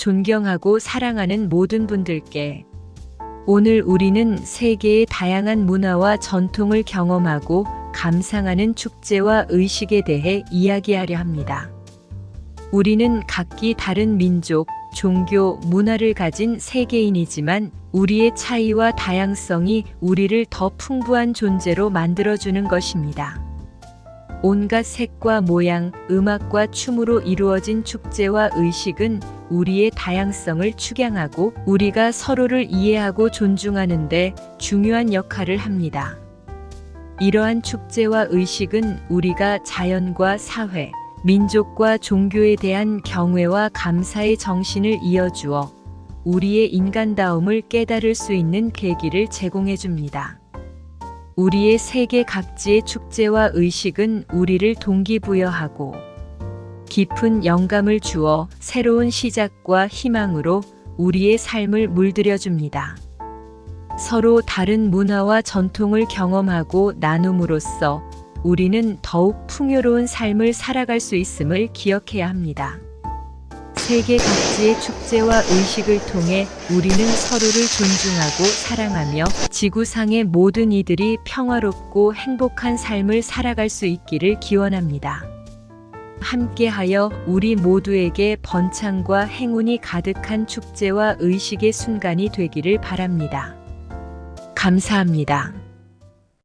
존경하고 사랑하는 모든 분들께 오늘 우리는 세계의 다양한 문화와 전통을 경험하고 감상하는 축제와 의식에 대해 이야기하려 합니다. 우리는 각기 다른 민족, 종교, 문화를 가진 세계인이지만 우리의 차이와 다양성이 우리를 더 풍부한 존재로 만들어주는 것입니다. 온갖 색과 모양, 음악과 춤으로 이루어진 축제와 의식은 우리의 다양성을 축양하고 우리가 서로를 이해하고 존중하는데 중요한 역할을 합니다. 이러한 축제와 의식은 우리가 자연과 사회, 민족과 종교에 대한 경외와 감사의 정신을 이어주어 우리의 인간다움을 깨달을 수 있는 계기를 제공해 줍니다. 우리의 세계 각지의 축제와 의식은 우리를 동기부여하고 깊은 영감을 주어 새로운 시작과 희망으로 우리의 삶을 물들여 줍니다. 서로 다른 문화와 전통을 경험하고 나눔으로써 우리는 더욱 풍요로운 삶을 살아갈 수 있음을 기억해야 합니다. 세계 각지의 축제와 의식을 통해 우리는 서로를 존중하고 사랑하며 지구상의 모든 이들이 평화롭고 행복한 삶을 살아갈 수 있기를 기원합니다. 함께하여 우리 모두에게 번창과 행운이 가득한 축제와 의식의 순간이 되기를 바랍니다. 감사합니다.